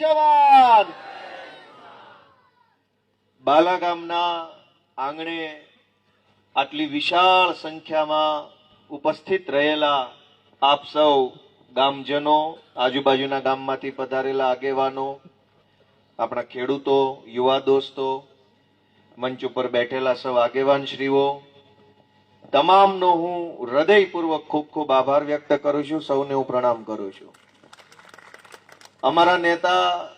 જવાન બાલા ગામના આંગણે આટલી વિશાળ સંખ્યામાં ઉપસ્થિત રહેલા આપ સૌ ગામજનો, આજુબાજુના ગામમાંથી પધારેલા આગેવાનો, આપણા ખેડૂતો, યુવા દોસ્તો, મંચ ઉપર બેઠેલા સૌ આગેવાન શ્રીઓ તમામનો હું હૃદયપૂર્વક ખૂબ ખૂબ આભાર વ્યક્ત કરું છું, સૌને હું પ્રણામ કરું છું. અમારા નેતા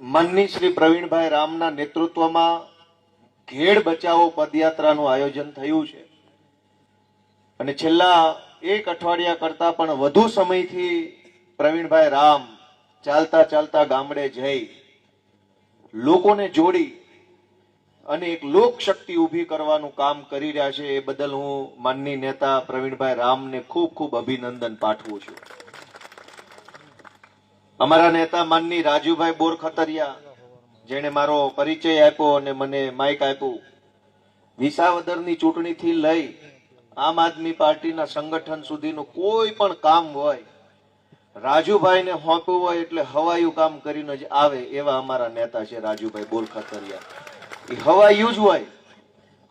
માનની શ્રી પ્રવીણભાઈ રામના નેતૃત્વમાં ઘેડ બચાવો પદયાત્રાનું આયોજન થયું છે. અને છેલ્લા એક અઠવાડિયા કરતા પણ વધુ સમયથી પ્રવીણભાઈ રામ ચાલતા ચાલતા ગામડે જઈ લોકોને જોડી અને એક લોક શક્તિ ઊભી કરવાનું કામ કરી રહ્યા છે એ બદલ હું માનની નેતા પ્રવીણભાઈ રામને ખૂબ ખૂબ અભિનંદન પાઠવું છું. અમારા નેતા માનની રાજુભાઈ બોરખતરિયા, જેણે મારો પરિચય આપ્યો અને મને માઇક આપ્યું. વિસાવદરની ચૂંટણીથી લઈ આમ આદમી પાર્ટીના સંગઠન સુધીનું કોઈ પણ કામ હોય, રાજુભાઈને હોંપ્યું હોય એટલે હવાયું કામ કરીને જ આવે એવા અમારા નેતા છે રાજુભાઈ બોરખતરિયા. એ હવાયું જ હોય.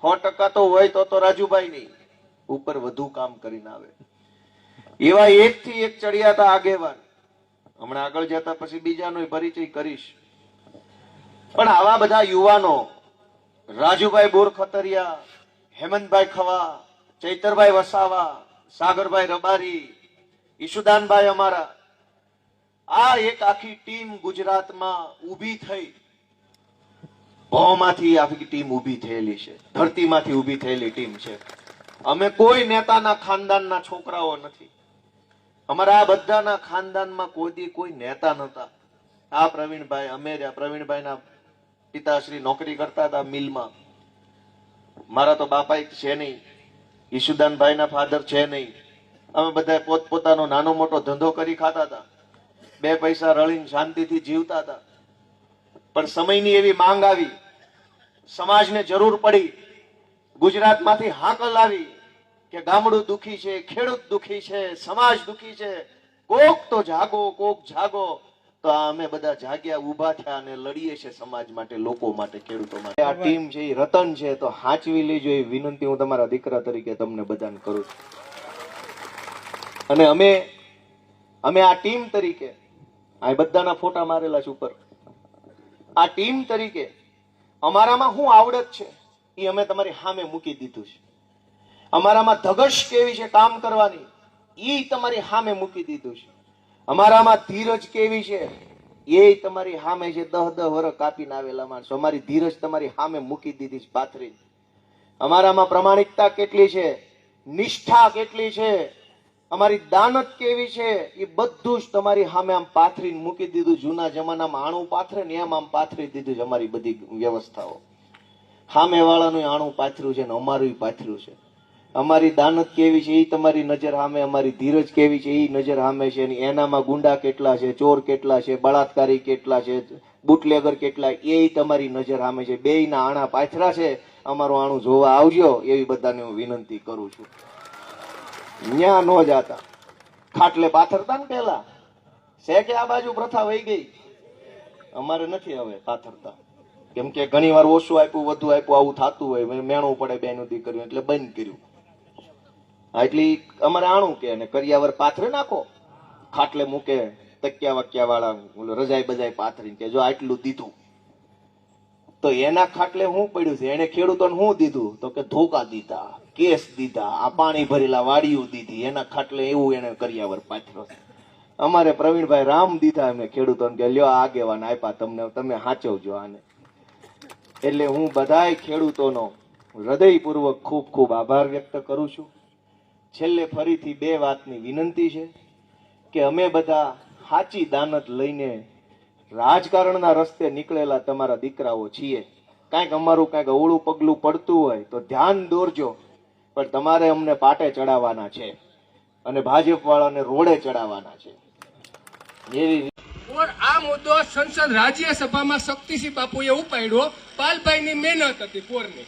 સો ટકા તો હોય તો તો રાજુભાઈ નહીં. ઉપર વધુ કામ કરીને આવે. એવા એક થી એક ચડિયાતા આગેવાન હમણાં આગળ જતા પછી બીજાનો પરિચય કરીશ. પણ આવા બધા યુવાનો, રાજુભાઈ બોરખતરિયા, હેમંતભાઈ ખવા, ચૈતરભાઈ વસાવા, સાગરભાઈ રબારી, ઈશુદાનભાઈ અમારા, આ એક આખી ટીમ ગુજરાતમાં ઊભી થઈ. ભોમાંથી આખી ટીમ ઊભી થયેલી છે. ધરતીમાંથી ઊભી થયેલી ટીમ છે. અમે કોઈ નેતાના ખાનદાનના છોકરાઓ નથી. અમારા આ બધાના ખાનદાનમાં કોઈ કોઈ નેતા નતા આ પ્રવીણભાઈ, અમે પ્રવીણભાઈના પિતાશ્રી નોકરી કરતા હતા મિલમાં. મારા તો બાપા એક છે નહીં. ઈશુદાનભાઈના ફાધર છે નહીં. અમે બધા પોતપોતાનો નાનો મોટો ધંધો કરી ખાતા હતા. બે પૈસા રળીને શાંતિથી જીવતા હતા. પણ સમયની એવી માંગ આવી. સમાજને જરૂર પડી. ગુજરાતમાંથી હાકલ આવી. કે ગામડું દુખી છે ખેડૂત દુખી છે સમાજ દુખી છે કોક તો જાગો કોક જાગો. તો અમે બધા જાગ્યા ઊભા થયા અને લડીએ છે સમાજ માટે લોકો માટે ખેડૂતો માટે. આ ટીમ છે એ રતન છે તો હાચવી લેજો એ વિનંતી હું તમારા દીકરા તરીકે તમને બધાને કરું છું. અને અમે અમે આ ટીમ તરીકે આ બધાના ફોટા મારેલા છે ઉપર. આ ટીમ તરીકે અમારામાં શું આવડત છે એ અમે તમારી સામે મૂકી દીધું છે. અમારામાં ધગશ કેવી છે કામ કરવાની? એ તમારી સામે મૂકી દીધું છે. અમારામાં ધીરજ કેવી છે? એ તમારી સામે છે દહ દહ વર કાપીને આવેલા માણસો, અમારી ધીરજ તમારી સામે મૂકી દીધી છે પાથરી. અમારામાં પ્રમાણિકતા કેટલી છે? નિષ્ઠા કેટલી છે? અમારી દાનત કેવી છે? એ બધું જ તમારી સામે આમ પાથરીને મૂકી દીધું. જૂના જમાનામાં આણું પાથરે ને એમ આમ પાથરી દીધું છે અમારી બધી વ્યવસ્થાઓ. સામે વાળાનું આણું પાથર્યું છે ને અમારું પાથર્યું છે. અમારી દાનત કેવી છે એ તમારી નજર સામે, અમારી ધીરજ કેવી છે એ નજર સામે છે એનામાં ગુંડા કેટલા છે, ચોર કેટલા છે, બળાત્કારી કેટલા છે, બુટલેગર કેટલા, એ તમારી નજર સામે છે. બેયના આણા પાથરા છે, અમારું આણું જોવા આવજો, એવી બધાને હું વિનંતી કરું છું. ન્યા ન જાતા. ખાટલે પાથરતા ને પેલા. છે કે આ બાજુ પ્રથા વહી ગઈ? અમારે નથી હવે પાથરતા. કેમ કે ઘણી વાર ઓછું આપ્યું, વધુ આપ્યું, આવું થતું હોય મેણું પડે બેનું દીકરીઓ એટલે બંધ કર્યું. હા, એટલી અમારે આણું કે અને કરિયાવર પાથરે નાખો. ખાટલે મૂકે તકિયા વકિયા વાળા ઓલું રજાઈ બજાઈ પાથરીને કે જો આટલું દીધું. તો એના ખાટલે હું પડ્યું છે? એને ખેડૂતોને શું દીધું? તો કે ધોકા દીધા કેસ દીધા આ પાણી ભરેલા વાડીઓ દીધી એના ખાટલે એવું એને કરિયાવર પાથરો છે. અમારે પ્રવીણભાઈ રામ દીધા એમને ખેડૂતોને કે લ્યો આગેવાન આપ્યા તમને તમે સાચવજો આને. એટલે હું બધાય ખેડૂતોનો હૃદયપૂર્વક ખૂબ ખૂબ આભાર વ્યક્ત કરું છું. છેલ્લે ફરીથી બે વાતની વિનંતી છે કે અમે બધા સાચી દાનત લઈને રાજકારણના રસ્તે નીકળેલા તમારા દીકરાઓ છીએ. કાંઈક અમારું કાંઈક અવળું પગલું પડતું હોય તો ધ્યાન દોરજો, પણ તમારે અમને પાટે ચડાવવાના છે અને ભાજપ વાળાને રોડે ચડાવવાના છે. એવી આ મુદ્દો સંસદ રાજ્યસભામાં શક્તિસિંહ બાપુએ ઉપાડ્યો, પાલભાઈની મહેનત હતી પોરની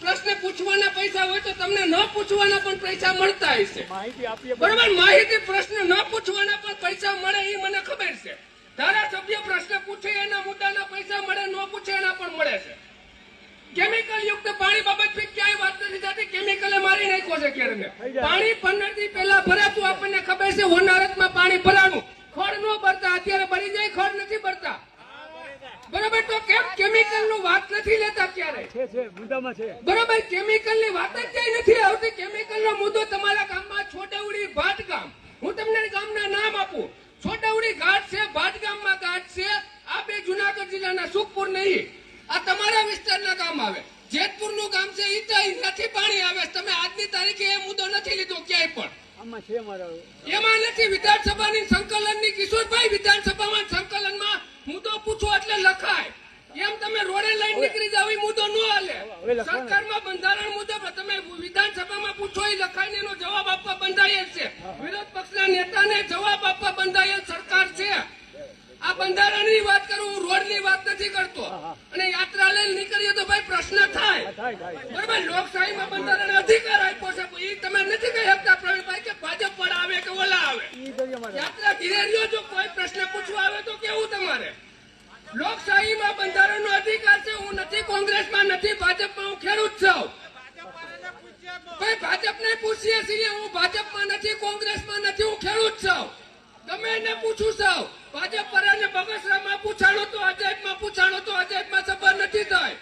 પ્રશ્ન પૂછવાના પૈસા હોય તો તમને ન પૂછવાના પણ પૈસા મળતા હશે બરોબર? માહિતી પ્રશ્ન ન પૂછવાના પણ પૈસા મળે એ મને ખબર છે. ધારાસભ્ય પ્રશ્ન પૂછે એના મુદ્દાના પૈસા મળે ન પૂછે એના પણ મળે છે. કેમિકલ યુક્ત પાણી બાબત ક્યાંય વાત નથી થતી. કેમિકલે મારી નાખ્યો છે કેરને પાણી પંદરથી પહેલા ભરાતું આપણને ખબર છે હોનારતમાં પાણી ભરાણું. ખડ નો ભરતા અત્યારે ભરી જાય ખડ નથી કેમ કેમિકલનું વાત નથી લેતા ક્યારે? છે છે મુદ્દામાં છે. બરોબર કેમિકલની વાત જ ક્યાંય નથી આવતી. કેમિકલ નો મુદ્દો તમારા ગામમાં છોટાઉડી ભાટ ગામ હું તમને ગામના નામ આપું. છોટાઉડી ઘાટ છે ભાટ ગામમાં ઘાટ છે. આ બે જુનાગઢ જિલ્લાના સુખપુર નહીં. આ તમારા વિસ્તારના ગામ આવે. જેતપુરનું ગામ છે ઈ નથી પાણી આવે તમે આજની તારીખે એ મુદ્દો નથી લીધો ક્યાંય પણ. આમાં છે મારા એમાં નથી વિધાનસભાની સંકલનની કિશોરભાઈ વિધાનસભામાં સંકલનમાં મુદ્દો પૂછો એટલે લખાય એમ તમે રોડે લઈને નીકળી જાવ એ મુદ્દો ન હાલે. સરકારમાં બંધારણ મુજબ તમે વિધાનસભામાં પૂછો એ લખાઈને એનો જવાબ આપવા બંધાયેલ છે. વિરોધ પક્ષના નેતાને જવાબ આપવા બંધાયેલ સરકાર છે. આ બંધારણની વાત કરું હું રોડની વાત નથી કરતો. અને યાત્રા લઈને નીકળીએ તો ભાઈ પ્રશ્ન થાય. બરાબર લોકશાહીમાં બંધારણ અધિકાર આપ્યો છે એ તમે નથી કહી શકતા પ્રવીણભાઈ કે ભાજપ પર આવે કે ઓલા આવે. યાત્રા ધીરે રહ્યો જો કોઈ પ્રશ્ન પૂછવા આવે તો કેવું તમારે? લોકશાહીમાં બંધારણ નથી કોંગ્રેસમાં નથી, ભાજપમાં હું ખેડૂત છું. ભાઈ, ભાજપને પૂછીએ છીએ, હું ભાજપમાં નથી, કોંગ્રેસમાં નથી, હું ખેડૂત છું. ગમે એને પૂછું છું ભાજપ પર અને બગસરામાં પૂછાણો તો અજયમાં પૂછાણો તો અજયમાં સભા નથી થાય.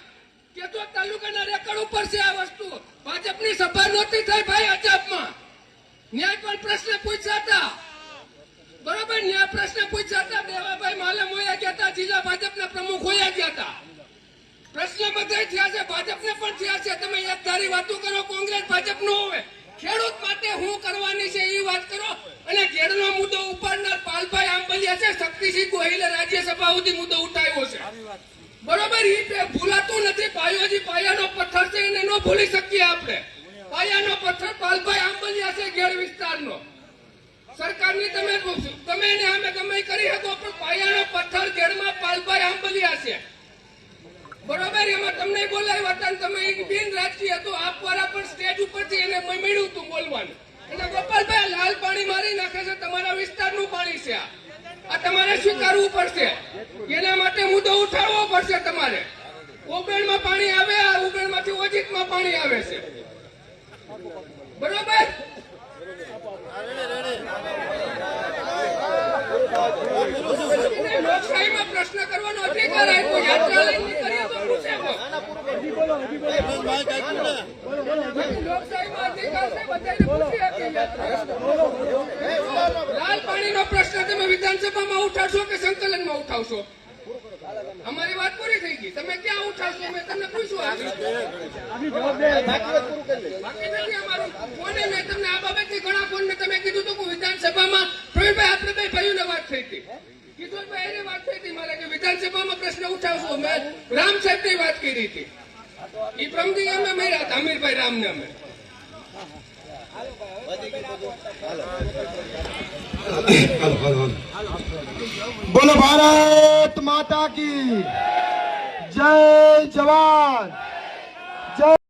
કે તો તાલુકાના રેકર્ડ ઉપર છે આ વસ્તુ. ભાજપની સભા નહોતી થઈ ભાઈ અજબમાં ન્યાય પણ પ્રશ્ન પૂછ્યા હતા. બરાબર, ન્યાય પ્રશ્ન પૂછ્યા હતા. દેવાભાઈ માલમ હોયા ગયા હતા, જિલ્લા ભાજપના પ્રમુખ હોયા ગયા હતા. પ્રશ્ન બધા થયા છે, ભાજપને પણ થયા છે. તમે એક વાતો કરો, કોંગ્રેસ ભાજપ નો હોય. ખેડૂત માટે હું કરવાની છે એ વાત કરો. અને ઘેરનો મુદ્દો ઉપાડનાર પાલભાઈ આંબલિયા છે, શક્તિસિંહ ગોહિલે રાજ્યસભા સુધી મુદ્દો ઉઠાવ્યો છે. બરોબર એ ભૂલાતું નથી. પાયોજી પાયાનો પથ્થર છે, એને ન ભૂલી શકીએ આપણે. પાયાનો પથ્થર પાલભાઈ આંબલિયા છે ઘેર વિસ્તારનો. સરકારની તમે તમે એને અમે ગમે કરી શકો, પણ પાયાનો પથ્થર ઘેરમાં પાલભાઈ આંબલિયા છે. બરોબર એમાં તમને બોલાવ્યા હતા તમે એક બિન રાજકીય હતો આપ વાળા પણ સ્ટેજ ઉપરથી એને મળ્યું હતું બોલવાનું. એટલે ગોપાલભાઈ લાલ પાણી મારી નાખે છે તમારા વિસ્તારનું પાણી છે આ. આ તમારે સ્વીકારવું પડશે. એના માટે મુદ્દો ઉઠાવવો પડશે તમારે. ઉબેણમાં પાણી આવે આ ઉબેણમાંથી ઓજીતમાં પાણી આવે છે. બરોબર? એને લોકશાહીમાં પ્રશ્ન કરવાનો અધિકાર આપ્યો યાત્રા લઈને નીકળીએ તો પૂછે કોઈ. લોકશાહીમાં અધિકાર છે, બધાને પૂછી શકીએ. લાલ પાણીનો પ્રશ્ન તમે વિધાનસભામાં ઉઠાવશો કે સંકલનમાં ઉઠાવશો? અમારી વાત પૂરી થઈ ગઈ. તમે ક્યાં ઉઠાવશો? મેં તમને પૂછ્યું તમને આ બાબતથી ઘણા ફોન મેં તમે કીધું હતું વિધાનસભામાં પ્રવીણભાઈ આપણે ભાઈઓને વાત થઈ હતી. કિશોરભાઈ એની વાત થઈ હતી. મારે કે વિધાનસભામાં પ્રશ્ન ઉઠાવશો? મેં રામ સાહેબની વાત કરી હતી. એ પ્રમદી અમે મળ્યા હતા અમીરભાઈ રામને અમે. બોલો ભારત માતા કી જય જવાન